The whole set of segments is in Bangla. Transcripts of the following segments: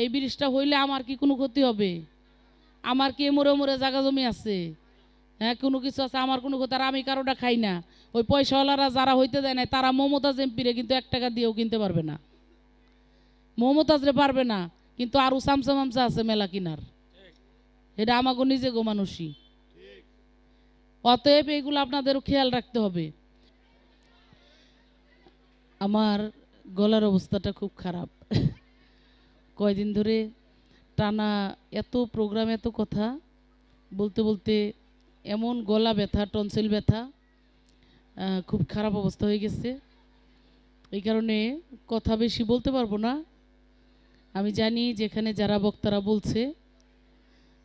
এই ব্রিজটা হইলে আমার কি কোনো ক্ষতি হবে? আমার কি মরে মরে জায়গা জমি আছে? হ্যাঁ কোনো কিছু আছে? আমার কোনো কথা আর আমি কারোটা খাই না। ওই পয়সাওয়ালারা যারা হইতে দেয় না তারা মমতাজ এমপিরে কিন্তু এক টাকা দিয়েও কিনতে পারবে না। মমতাজরে পারবে না, কিন্তু আরও সামসা মামসা আছে মেলা কিনার। এটা আমাকে নিজে গো মানুষই। অতএব এগুলো আপনাদেরও খেয়াল রাখতে হবে। আমার গলার অবস্থাটা খুব খারাপ। কয়দিন ধরে টানা এত প্রোগ্রাম এত কথা, বলতে বলতে এমন গলা ব্যথা, টনসিল ব্যথা খুব খারাপ অবস্থা হয়ে গেছে। এই কারণে কথা বেশি বলতে পারব না। আমি জানি যেখানে যারা বক্তারা বলছে,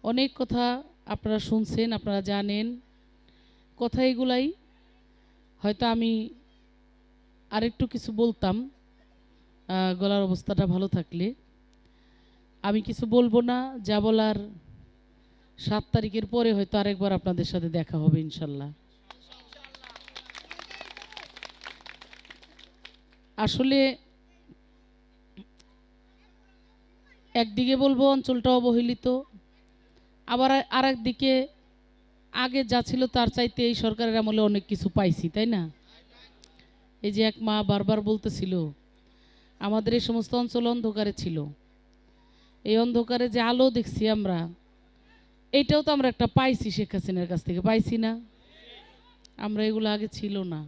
অনেক কথা আপনারা শুনছেন, আপনারা জানেন। কথা এগুলাই, হয়তো আমি আরেকটু কিছু বলতাম গলার অবস্থাটা ভালো থাকলে। আমি কিছু বলব না, যা বলার সাত তারিখের পরে হয়তো আরেকবার আপনাদের সাথে দেখা হবে ইনশাল্লাহ। আসলে একদিকে বলব অঞ্চলটা অবহেলিত, আবার আর একদিকে আগে যা ছিল তার চাইতে এই সরকারের আমলে অনেক কিছু পাইছি, তাই না? এই যে এক মা বারবার বলতেছিল, আমাদের এই সমস্ত অঞ্চল অন্ধকারে ছিল। এই অন্ধকারে যে আলো দেখছি আমরা, এটাও তো আমরা একটা পাইছি শেখ হাসিনার কাছ থেকে, পাইছি না? আমরা এগুলো আগে ছিল না।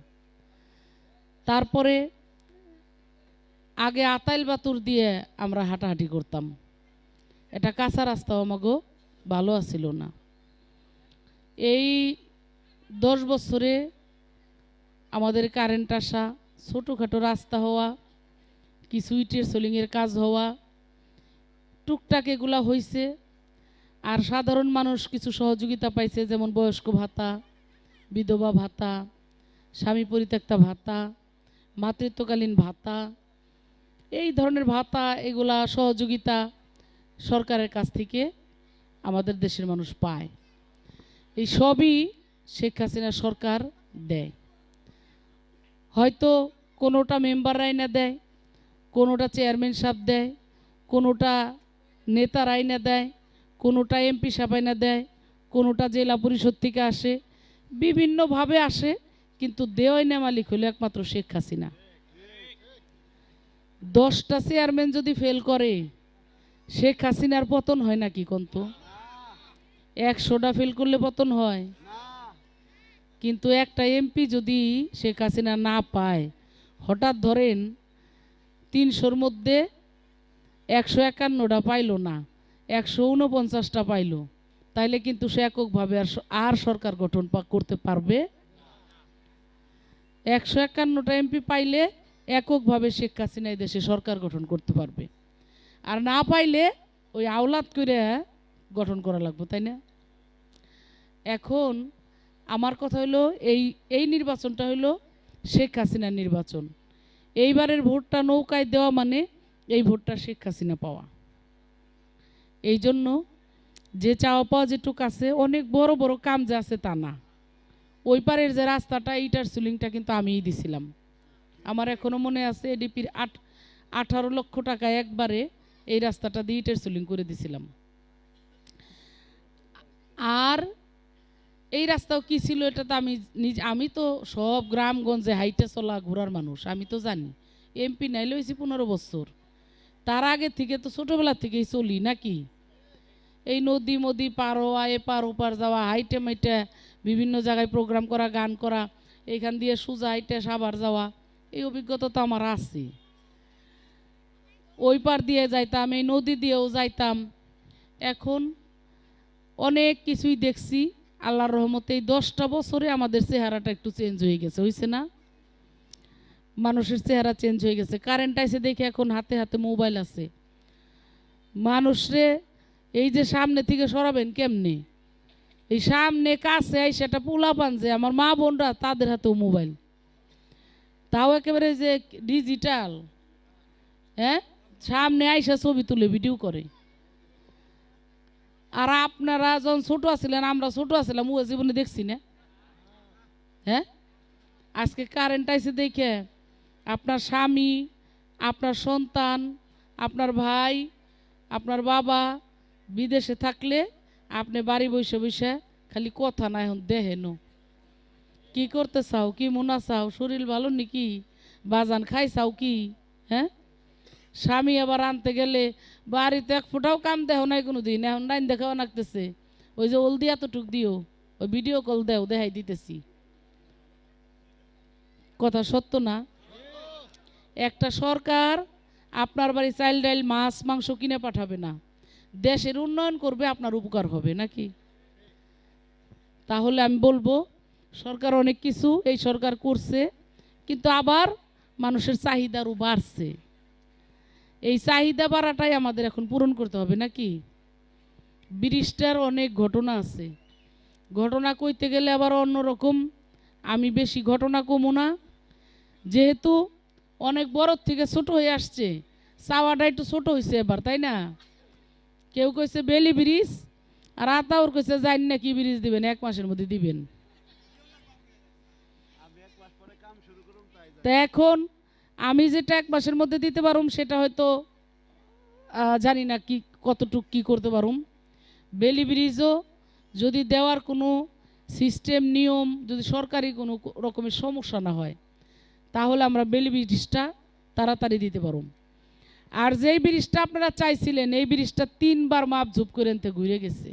তারপরে আগে আতাইল বাতুর দিয়ে আমরা হাঁটাহাঁটি করতাম। এটা কাঁচা রাস্তাও আমাগো ভালো আছিল না। এই দশ বছরে আমাদের কারেন্ট আসা, ছোটোখাটো রাস্তা হওয়া, কিছু ইটের সোলিংয়ের কাজ হওয়া টুকটাক এগুলা হয়েছে আর সাধারণ মানুষ কিছু সহযোগিতা পাইছে, যেমন বয়স্ক ভাতা, বিধবা ভাতা, স্বামী পরিত্যক্তা ভাতা, মাতৃত্বকালীন ভাতা, এই ধরনের ভাতা, এগুলা সহযোগিতা সরকারের কাছ থেকে আমাদের দেশের মানুষ পায়। এই সবই শেখ হাসিনা সরকার দেয়। হয়তো কোনোটা মেম্বাররাই না দেয়, কোনোটা চেয়ারম্যান সাহেব দেয়, কোনোটা নেতারাই না দেয়, কোনোটা এমপি সাহেব দেয়, কোনোটা জেলা পরিষদ থেকে আসে, বিভিন্নভাবে আসে, কিন্তু দেওয়াই না মালিক হলো একমাত্র শেখ হাসিনা। দশটা চেয়ারম্যান যদি ফেল করে, শেখ হাসিনার পতন হয় নাকি কন্ত? একশোটা ফেল করলে পতন হয়। কিন্তু একটা এমপি যদি শেখ হাসিনা না পায়, হঠাৎ ধরেন তিনশোর মধ্যে একশো একান্নটা পাইলো না, একশো উনপঞ্চাশটা পাইলো। তাইলে কিন্তু সে এককভাবে আর আর সরকার গঠন করতে পারবে? একশো একান্নটা এমপি পাইলে এককভাবে শেখ হাসিনা দেশে সরকার গঠন করতে পারবে। আর না পাইলে ওই আওলাদ করে গঠন করা লাগবে, তাই না? এখন আমার কথা হলো এই এই নির্বাচনটা হলো শেখ হাসিনার নির্বাচন। এইবারের ভোটটা নৌকায় দেওয়া মানে এই ভোটটা শেখ হাসিনা পাওয়া। এই জন্য যে চাওয়া পাওয়া যেটুক আছে, অনেক বড় বড় কাম যে আছে তা না। ওই পারের যে রাস্তাটা এইটার সুলিংটা কিন্তু আমিই দিছিলাম। আমার এখনও মনে আছে এডিপির আট, আঠারো লক্ষ টাকা একবারে এই রাস্তাটা দিয়ে ইটের সুলিং করে দিছিলাম। আর এই রাস্তাও কি ছিল এটা তো আমি নিজ, আমি তো সব গ্রামগঞ্জে হাইটে চলা ঘোরার মানুষ, আমি তো জানি। এমপি নাইলে হয়েছি পনেরো বছর। তার আগে থেকে তো ছোটোবেলা থেকেই চলি নাকি? এই নদী মদি পার হওয়া এ পার ওপার যাওয়া, হাইটে মাইটে বিভিন্ন জায়গায় প্রোগ্রাম করা, গান করা এইখান দিয়ে সোজা হাইটে সাবার যাওয়া, এই অভিজ্ঞতা তো আমার আছে। ওই পার দিয়ে যাইতাম, এই নদী দিয়েও যাইতাম। এখন অনেক কিছুই দেখছি, আল্লাহর রহমতে এই দশটা বছরে আমাদের চেহারাটা একটু চেঞ্জ হয়ে গেছে হয়েছে না? মানুষের চেহারা চেঞ্জ হয়ে গেছে। কারেন্ট আইসে দেখে এখন হাতে হাতে মোবাইল আছে। মানুষরে এই যে সামনে থেকে সরাবেন কেমনে? এই সামনে কাছে এই সেটা পোলা পানছে আমার মা বোনরা তাদের হাতেও মোবাইল তাও একেবারে যে ডিজিটাল হ্যাঁ? সামনে আইসা ছবি তুলে ভিডিও করে। আর আপনারা যখন ছোট আছিলেন, আমরা ছোট আছিলাম ও জীবনে দেখছি না। হ্যাঁ? আজকে কারেন্ট আইসে দেখে আপনার স্বামী, আপনার সন্তান, আপনার ভাই, আপনার বাবা বিদেশে থাকলে আপনি বাড়ি বসে বসে খালি কথা না এখন দেহেন কি করতে চাও? কি মনা চাও? শরীর ভালো নাকি? বাজান খাই চাও কি? হ্যাঁ? স্বামী আবার আনতে গেলে বাড়িতে এক ফোটাও কাম দেহ নাই কোনো দিন এখন নাইন দেখাও নাকতেছে ওই যে ওলদি এতটুক দিও, ওই ভিডিও কল দেও, দেখাই দিতেছি। কথা সত্য না? একটা সরকার আপনার বাড়ি চাইল ডাইল মাছ, মাংস কিনে পাঠাবে না। দেশের উন্নয়ন করবে, আপনার উপকার হবে, নাকি? তাহলে আমি বলব, সরকার অনেক কিছু, এই সরকার করছে, কিন্তু আবার মানুষের চাহিদারও বাড়ছে। এই চাহিদা বাড়াটাই আমাদের এখন পূরণ করতে হবে, নাকি? ব্রিজটার অনেক ঘটনা আছে। ঘটনা কইতে গেলে আবার অন্যরকম। আমি বেশি ঘটনা কমো না। যেহেতু অনেক বড় থেকে ছোট হয়ে আসছে। চাওয়াটা একটু ছোট হয়েছে এবার, তাই না? কেউ কইছে, বেলি ব্রিজ? আর আতাউর কইছে, জানি না কি ব্রিজ দিবেন, এক মাসের মধ্যে দিবেন। তা এখন আমি যেটা এক মাসের মধ্যে দিতে পারুম, সেটা হয়তো জানি না কি, কতটুক কি করতে পারুম। বেলি ব্রিজও যদি দেওয়ার কোনো সিস্টেম, নিয়ম, যদি সরকারি কোনো রকমের সমস্যা না হয় তাহলে আমরা বেলি ব্রিজটা তাড়াতাড়ি দিতে পারুম। আর যেই ব্রিজটা আপনারা চাইছিলেন, এই ব্রিজটা তিনবার মাপ ঝুপ করে এনতে ঘুরে গেছে।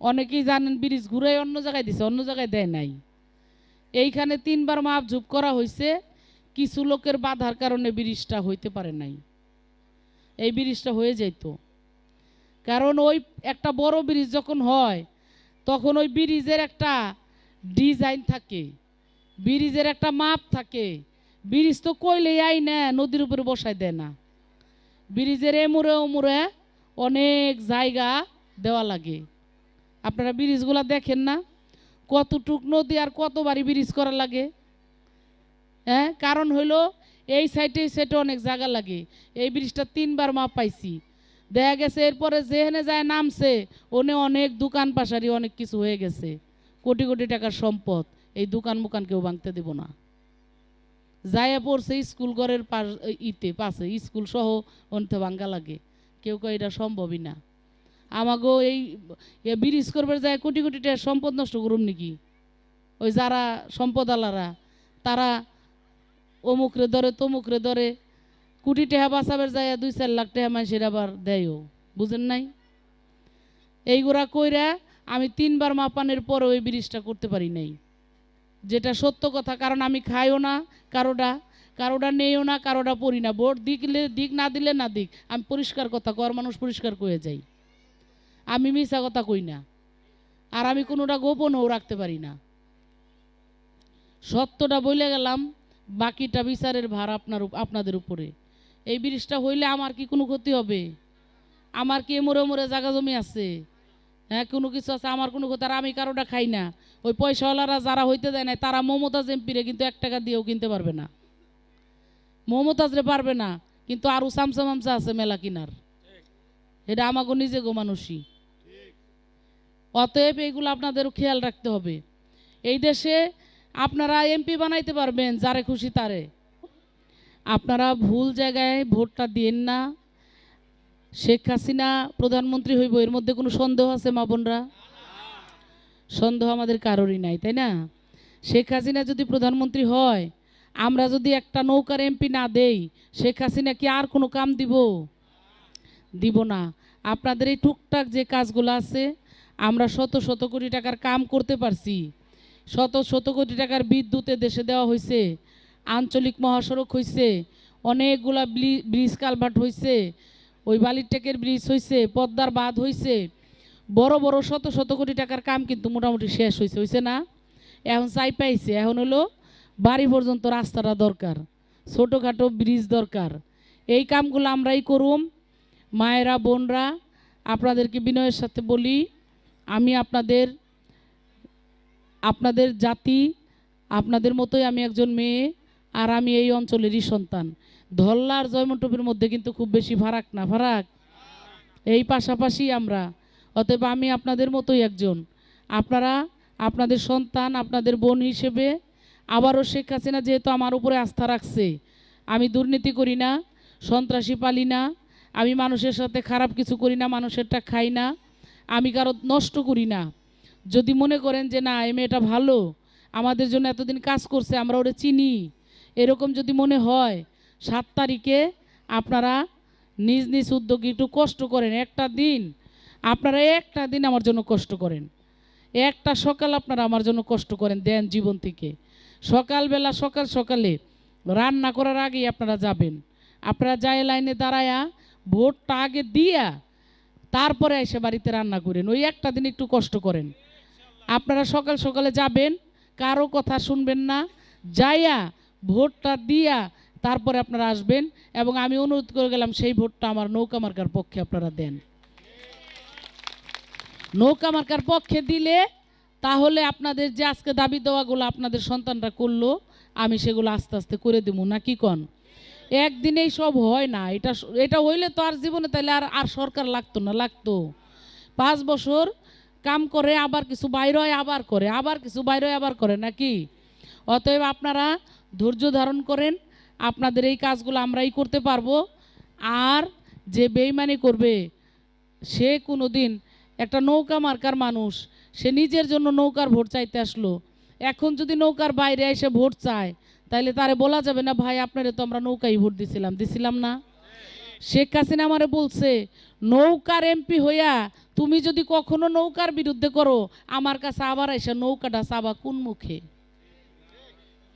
অনেকেই জানেন ব্রিজ ঘুরে অন্য জায়গায় দিছে, অন্য জায়গায় দেয় নাই। এইখানে তিনবার মাপ ঝুপ করা হয়েছে কিছু লোকের বাধার কারণে ব্রিজটা হইতে পারে নাই। এই ব্রিজটা হয়ে যেত কারণ ওই একটা বড় ব্রিজ যখন হয়, তখন ওই ব্রিজের একটা ডিজাইন থাকে। ব্রিজের একটা মাপ থাকে। ব্রিজ তো কইলেই আই না, নদীর উপরে বসায় দেয় না। ব্রিজের এমুরে ওমুরে অনেক জায়গা দেওয়া লাগে। আপনারা ব্রিজগুলো দেখেন না? কতটুক নদী আর কত বাড়ি ব্রিজ করা লাগে? হ্যাঁ কারণ হইল এই সাইডে সাইডে অনেক জায়গা লাগে। এই ব্রিজটা তিনবার মাপ পাইছি। দেখা গেছে এরপরে যেখানে যায় নামছে, ওনে অনেক দোকান পাশারি অনেক কিছু হয়ে গেছে। কোটি কোটি টাকার সম্পদ। এই দোকান মুকান কেউ ভাঙতে দেব না। যাইয়া পড়ছে স্কুল ঘরের ইতে, পাশে, স্কুল সহ অন্তে ভাঙ্গা লাগে। কেউ কয়, এটা সম্ভবই না। আমাগো এই ব্রিজ করবার যায় কোটি কোটি টাকার সম্পদ নষ্ট করুম নাকি? ওই যারা সম্পদ আলারা তারা অমুকরে ধরে, তমুকরে ধরে কোটি টাকা বাঁচাবার যায়, দুই চার লাখ টাকা মানুষের আবার দেয়ও। বুঝেন নাই? এইগুলা কইরা আমি তিনবার মাপানের পরে ওই ব্রিজটা করতে পারি নাই। যেটা সত্য কথা, কারণ আমি খাইও না, কারোটা কারোটা নেইও না, কারোটা পড়ি না। ভোট দিলে দিক না দিলে না দিক। আমি পরিষ্কার কথা কর, মানুষ পরিষ্কার কয়ে যাই আমি মিশা কথা কই না। আর আমি কোনোটা গোপনও রাখতে পারি না। সত্যটা বলে গেলাম, বাকিটা বিচারের ভার আপনার আপনাদের উপরে। এই ব্রিজটা হইলে আমার কি কোনো ক্ষতি হবে? আমার কি মরে মরে জায়গা জমি আছে? হ্যাঁ কোনো কিছু আছে, আমার কোনো কথা আমি কারোটা খাই না। ওই পয়সাওয়ালারা যারা হইতে দেয় না তারা মমতাজ এমপিরে কিন্তু এক টাকা দিয়েও কিনতে পারবে না। মমতাজরে পারবে না, কিন্তু আরও সামসা মামসা আছে মেলা কিনার। এটা আমাকে নিজে গো মানুষই। অতএব এইগুলো আপনাদের খেয়াল রাখতে হবে। এই দেশে আপনারা এমপি বানাইতে পারবেন, যারে খুশি তারে। আপনারা ভুল জায়গায় ভোটটা দিয়েন না। শেখ হাসিনা প্রধানমন্ত্রী হইব, এর মধ্যে কোনো সন্দেহ আছে মা বোনরা? সন্দেহ আমাদের কারোরই নাই, তাই না? শেখ হাসিনা যদি প্রধানমন্ত্রী হয়, আমরা যদি একটা নৌকার এমপি না দেই, শেখ হাসিনা কি আর কোনো কাম দিব? দিব না। আপনাদের এই টুকটাক যে কাজগুলো আছে, আমরা শত শত কোটি টাকার কাম করতে পারছি। শত শত কোটি টাকার বিদ্যুতে দেশে দেওয়া হয়েছে আঞ্চলিক মহাসড়ক হয়েছে অনেকগুলা ব্রিজ কালভার্ট হয়েছে ওই বালিরটেকের ব্রিজ হয়েছে পদ্মার বাঁধ হয়েছে বড় বড়, শত শত কোটি টাকার কাম কিন্তু মোটামুটি শেষ হয়েছে হয়েছে না? এখন চাই পাইছে, এখন হলো বাড়ি পর্যন্ত রাস্তাটা দরকার, ছোটোখাটো ব্রিজ দরকার। এই কামগুলো আমরাই করুম, মায়েরা, বোনরা, আপনাদেরকে বিনয়ের সাথে বলি, আমি আপনাদের আপনাদের জাতি, আপনাদের মতোই আমি একজন মেয়ে, আর আমি এই অঞ্চলেরই সন্তান। ধল্লা আর জয়মন্টপের মধ্যে কিন্তু খুব বেশি ফারাক না, ফারাক। এই পাশাপাশি আমরা, অতএব আমি আপনাদের মতোই একজন। আপনারা, আপনাদের সন্তান, আপনাদের বোন হিসেবে আবারও শেখ হাসিনা যেহেতু আমার উপরে আস্থা রাখছে, আমি দুর্নীতি করি না, সন্ত্রাসী পালি না, আমি মানুষের সাথে খারাপ কিছু করি না, মানুষেরটা খাই না, আমি কারও নষ্ট করি না। যদি মনে করেন যে না, এই মেয়েটা ভালো, আমাদের জন্য এতদিন কাজ করছে, আমরা ওরে চিনি। এরকম যদি মনে হয় সাত তারিখে আপনারা নিজ নিজ উদ্যোগে একটু কষ্ট করেন, একটা দিন। আপনারা একটা দিন আমার জন্য কষ্ট করেন। একটা সকাল আপনারা আমার জন্য কষ্ট করেন দেন জীবন থেকে। সকালবেলা সকাল সকালে রান্না করার আগেই আপনারা যাবেন। আপনারা যায় লাইনে দাঁড়ায়া ভোটটা আগে দিয়া তারপরে এসে বাড়িতে রান্না করেন। ওই একটা দিন একটু কষ্ট করেন। আপনারা সকাল সকালে যাবেন, কারও কথা শুনবেন না, যাইয়া ভোটটা দিয়া তারপরে আপনারা আসবেন এবং আমি অনুরোধ করে গেলাম সেই ভোটটা আমার নৌকা মার্কার পক্ষে আপনারা দেন। নৌকা মার্কার পক্ষে দিলে তাহলে আপনাদের যে আজকে দাবি দেওয়াগুলো আপনাদের সন্তানরা করল, আমি সেগুলো আস্তে আস্তে করে দেবো। না কি কন? একদিনেই সব হয় না। এটা এটা হইলে তো আর জীবনে তাহলে আর আর সরকার লাগতো না, লাগতো। পাঁচ বছর কাম করে, আবার কিছু বাইরে হয়, আবার করে, আবার কিছু বাইরে হয়, আবার করে, নাকি? অতএব আপনারা ধৈর্য ধারণ করেন আপনাদের এই কাজগুলো আমরাই করতে পারব। আর যে বেইমানি করবে, সে কোনো দিন একটা নৌকা মার্কার মানুষ, সে নিজের জন্য নৌকার ভোট চাইতে আসলো। এখন যদি নৌকার বাইরে এসে ভোট চায়, তাইলে তারে বলা যাবে না, ভাই, আপনারে তো আমরা নৌকাই ভোট দিছিলাম। দিছিলাম না। শেখ হাসিনা আমারে বলছে, নৌকার এমপি হইয়া তুমি যদি কখনো নৌকার বিরুদ্ধে করো, আমার কাছে আবার এসে নৌকাটা চাবা কোন মুখে?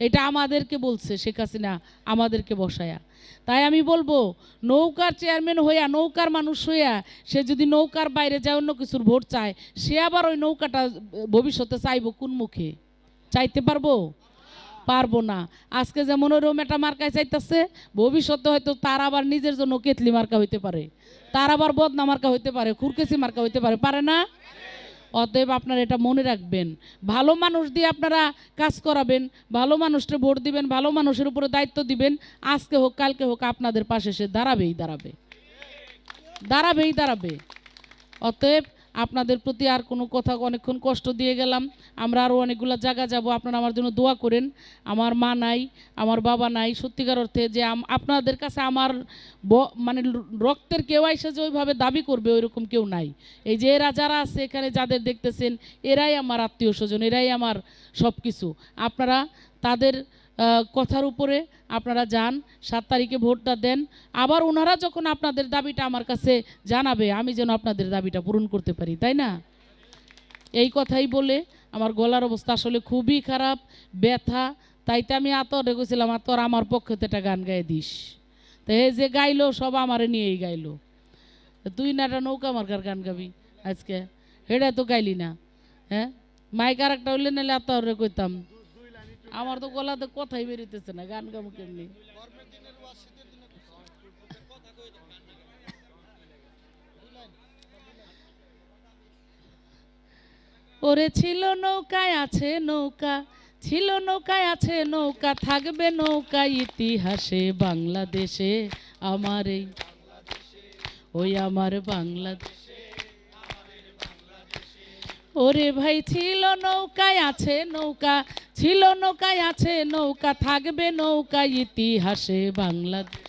এটা আমাদেরকে বলছে শেখ হাসিনা, আমাদেরকে বসায়া। তাই আমি বলব, নৌকার চেয়ারম্যান হইয়া, নৌকার মানুষ হইয়া, সে যদি নৌকার বাইরে যায়, অন্য কিছুর ভোট চায়, সে আবার ওই নৌকাটা ভবিষ্যতে চাইব কোন মুখে? চাইতে পারব? পারব না। আজকে যেমন ওরকম একটা মার্কায় চাইতেছে, ভবিষ্যতে হয়তো তার আবার নিজের জন্য কেতলি মার্কা হইতে পারে। তার আবার বদনা মার্কা হইতে পারে খুরকেসি মার্কা হইতে পারে পারে না? অতএব আপনারা এটা মনে রাখবেন। ভালো মানুষ দিয়ে আপনারা কাজ করাবেন, ভালো মানুষকে ভোট দিবেন, ভালো মানুষের উপরে দায়িত্ব দিবেন, আজকে হোক, কালকে হোক, আপনাদের পাশে সে দাঁড়াবেই দাঁড়াবে। দাঁড়াবেই দাঁড়াবে। অতএব আপনাদের প্রতি আর কোনো কথা অনেকক্ষণ কষ্ট দিয়ে গেলাম। আমরা আরও অনেকগুলো জায়গা যাব, আপনারা আমার জন্য দোয়া করেন। আমার মা নাই, আমার বাবা নাই, সত্যিকার অর্থে যে আপনাদের কাছে আমার মানে রক্তের কেউ এসে যে ওইভাবে দাবি করবে, ওইরকম কেউ নাই। এই যে এরা যারা আছে এখানে, যাদের দেখতেছেন, এরাই আমার আত্মীয় স্বজন, এরাই আমার সব কিছু আপনারা তাদের কথার উপরে আপনারা যান, সাত তারিখে ভোটটা দেন। আবার ওনারা যখন আপনাদের দাবিটা আমার কাছে জানাবে, আমি যেন আপনাদের দাবিটা পূরণ করতে পারি, তাই না? এই কথাই বলে আমার গলার অবস্থা আসলে খুবই খারাপ, ব্যথা। তাইতে আমি আতরে গেছিলাম আতর আমার পক্ষে তো একটা গান গায়ে দিস। তো এই যে গাইলো, সব আমারে নিয়েই গাইলো। তুই না একটা নৌকা মার্কার গান গাবি আজকে। হেডা তো গাইলি না হ্যাঁ? মাইক আর একটা হইলে নাহলে আতরে কইতাম। আমার তো গলাতে কথাই বেরিতেছে না, গান গাবো কেমনি? ওরে ছিল নৌকায় আছে নৌকা, ছিল নৌকায় আছে নৌকা, থাকবে নৌকা ইতিহাসে বাংলাদেশে আমার এই, ওই আমার বাংলাদেশ, ওরে ভাই ছিল নৌকায় আছে নৌকা ছিল নৌকায়, আছে নৌকা, থাকবে নৌকা ইতিহাসে বাংলাদেশ।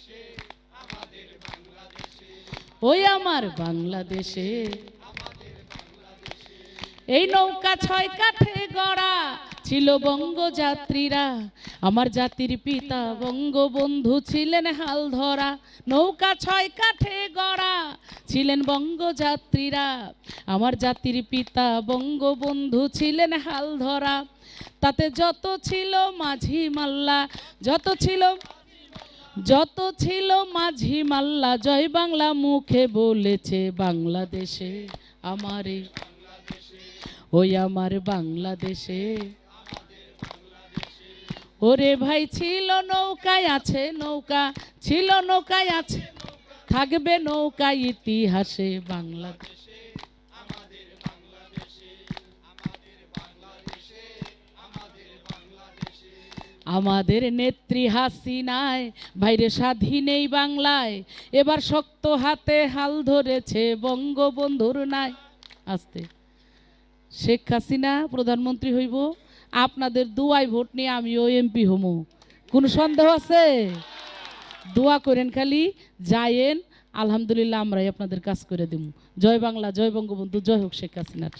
ওই আমার বাংলাদেশে। এই নৌকা ছয় কাঠে গড়া ছিল বঙ্গযাত্রীরা। আমার জাতির পিতা বঙ্গবন্ধু ছিলেন হাল ধরা। নৌকা ছয় কাঠে গড়া ছিলেন বঙ্গযাত্রীরা। আমার জাতির পিতা বঙ্গবন্ধু ছিলেন হাল ধরা। তাতে যত ছিল মাঝি মাল্লা, যত ছিল যত ছিল মাঝি মাল্লা, জয় বাংলা মুখে বলেছে বাংলাদেশে আমারে। ওই আমার বাংলাদেশে। ওরে ভাই ছিল নৌকায় আছে নৌকা, ছিল নৌকায় আছে, থাকবে নৌকা ইতিহাসে বাংলাদেশ। আমাদের নেত্রী হাসিনায় বাইরে স্বাধীন এই বাংলায়, এবার শক্ত হাতে হাল ধরেছে বঙ্গবন্ধুর নাই আস্তে। শেখ হাসিনা, প্রধানমন্ত্রী হইব, আপনাদের দুয়াই ভোট নিয়ে আমিও এমপি হমু। কোনো সন্দেহ আছে? দোয়া করেন খালি, যায়েন, আলহামদুলিল্লাহ আমরাই আপনাদের কাজ করে দিব জয় বাংলা, জয় বঙ্গবন্ধু, জয় হোক শেখ হাসিনার।